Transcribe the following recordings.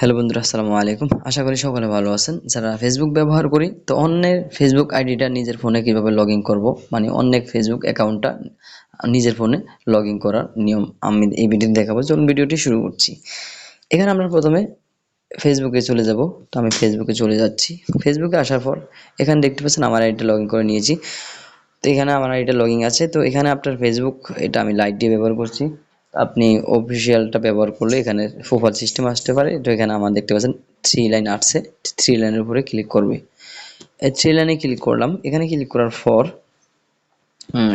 Hello বন্ধুরা, আসসালামু আলাইকুম। আশা করি সকলে ভালো আছেন। যারা ফেসবুক ব্যবহার করি, তো অন্যের ফেসবুক আইডিটা নিজের ফোনে কীভাবে লগ ইন করব? মানে অন্যের ফেসবুক অ্যাকাউন্টটা নিজের ফোনে লগ ইন করার নিয়ম আমি এই ভিডিওতে দেখাবো। চলুন ভিডিওটি শুরু করছি। এখানে আমরা প্রথমে ফেসবুকে চলে যাব। তো আমি ফেসবুকে চলে যাচ্ছি। ফেসবুকে আসার পর এখানে দেখতে পাচ্ছেন আমার আইডিটা লগ ইন করে নিয়েছি। তো এখানে আমার আইডিটা লগ আছে। তো এখানে আপনার ফেসবুক এটা আমি লাইট দিয়ে ব্যবহার করছি। আপনি অফিসিয়ালটা ব্যবহার করলে এখানে প্রোফাইল সিস্টেম আসতে পারে। তো এখানে আমার দেখতে পাচ্ছেন থ্রি লাইন আসছে। থ্রি লাইনের উপরে ক্লিক করবে। এই থ্রি লাইনে ক্লিক করলাম। এখানে ক্লিক করার পর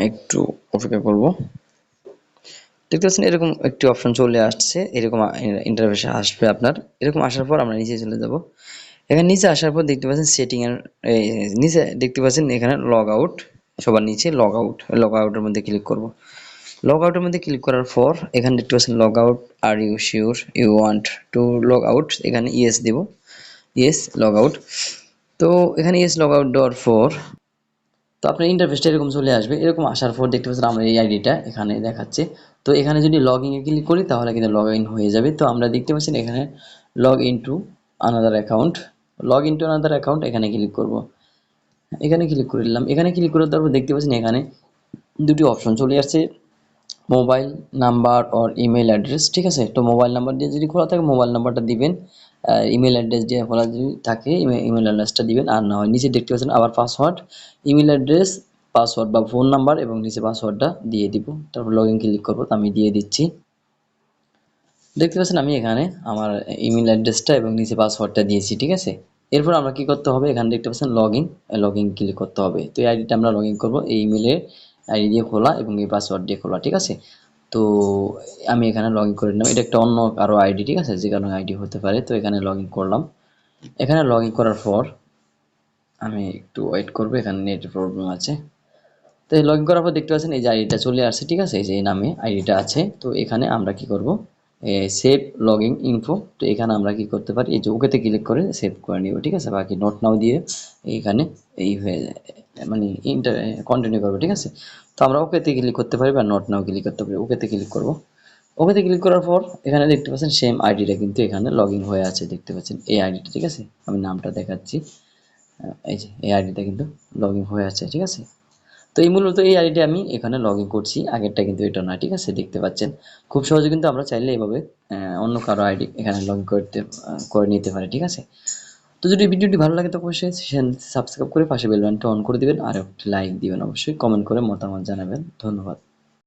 একটু অপেক্ষা করব। দেখতে পাচ্ছেন এরকম একটি অপশন চলে আসছে। এরকম ইন্টারভেসে আসবে আপনার। এরকম আসার পর আমরা নিচে চলে যাব। এখানে নিচে আসার পর দেখতে পাচ্ছেন সেটিং এর নিচে দেখতে পাচ্ছেন এখানে লগ আউট সবার নিচে লগ আউট লগ আউটের মধ্যে ক্লিক করব। লগ আউটের মধ্যে ক্লিক করার পর, এখানে দেখতে পাচ্ছেন log out are you sure you want to log out এখানে ইয়েস দেব। ইয়েস লগ আউট তো এখানে ইয়েস লগ আউট দেওয়ার পর, তো আপনার ইন্টারফেসটা এরকম চলে আসবে। এরকম আসার পর দেখতে পাচ্ছেন আমার এই আইডিটা এখানে দেখাচ্ছে। তো এখানে যদি লগ ইনে ক্লিক করি, তাহলে কিন্তু লগ ইন হয়ে যাবে। তো আমরা দেখতে পাচ্ছেন এখানে log in to another account log in to another account এখানে ক্লিক করব। এখানে ক্লিক করে দিলাম এখানে ক্লিক করে দেওয়ার পর দেখতে পাচ্ছেন এখানে দুটি অপশন চলে আসছে। Mobile number or email address ঠিক আছে? তো মোবাইল নাম্বার দিয়ে যদি খোলা থাকে, মোবাইল নাম্বারটা দিবেন। ইমেল অ্যাড্রেস দিয়ে খোলা যদি থাকে ইমেল অ্যাড্রেসটা দিবেন। আর না হয় নিচে দেখতে পাচ্ছেন আবার পাসওয়ার্ড ইমেল অ্যাড্রেস পাসওয়ার্ড বা ফোন নাম্বার এবং নিচে পাসওয়ার্ডটা দিয়ে দিব। তারপর লগ ইন ক্লিক করব, তো আমি দিয়ে দিচ্ছি। দেখতে পাচ্ছেন আমি এখানে আমার ইমেল অ্যাড্রেসটা এবং নিচে পাসওয়ার্ডটা দিয়েছি, ঠিক আছে? এরপর আমরা কি করতে হবে? এখানে দেখতে পাচ্ছেন log in log in click করতে হবে। তো এই আইডিটা আমরা লগ ইন করব এই ইমেলের আইডি দিয়ে খোলা এবং এই পাসওয়ার্ড দিয়ে খোলা, ঠিক আছে? তো আমি এখানে লগ ইন করে নিলাম। এটা একটা অন্য কারও আইডি, ঠিক আছে? যে কারণে আইডি হতে পারে। তো এখানে লগ ইন করলাম। এখানে লগ ইন করার পর আমি একটু ওয়েট করব। এখানে নেটের প্রবলেম আছে। তো এই লগ ইন করার পর দেখতে পাচ্ছেন, এই যে আইডিটা চলে আসছে, ঠিক আছে? এই যে নামে আইডিটা আছে। তো এখানে আমরা কি করব? সেভ লগিং ইনফো তো এখানে আমরা কি করতে পারি? এই যে ওকেতে ক্লিক করে সেভ করে নিব, ঠিক আছে? বাকি নোট নাও দিয়ে এইখানে এই হয়ে মানে ইন্টার কন্টিনিউ করব, ঠিক আছে? তো আমরা ওকেতে ক্লিক করতে পারি বা নোট নাও ক্লিক করতে পারি। ওকেতে ক্লিক করব। ওকেতে ক্লিক করার পর এখানে দেখতে পাচ্ছেন সেম আইডিটা কিন্তু এখানে লগ ইন হয়ে আছে, দেখতে পাচ্ছেন এই আইডিটা ঠিক আছে? আমি নামটা দেখাচ্ছি। এই যে এই আইডিটা কিন্তু লগ ইন হয়ে আছে, ঠিক আছে? তো এই মূলত এই আইডি আমি এখানে লগ করছি, আগেরটা কিন্তু এটা না ঠিক আছে? দেখতে পাচ্ছেন? খুব সহজে কিন্তু আমরা চাইলে এইভাবে অন্য কারও আইডি এখানে লগ করতে করে নিতে পারি, ঠিক আছে? তো যদি ভিডিওটি ভালো লাগে তো অবশ্যই সাবস্ক্রাইব করে পাশে বেল বাটনটা অন করে দিবেন আর একটি লাইক দিবেন অবশ্যই কমেন্ট করে মতামত জানাবেন। ধন্যবাদ।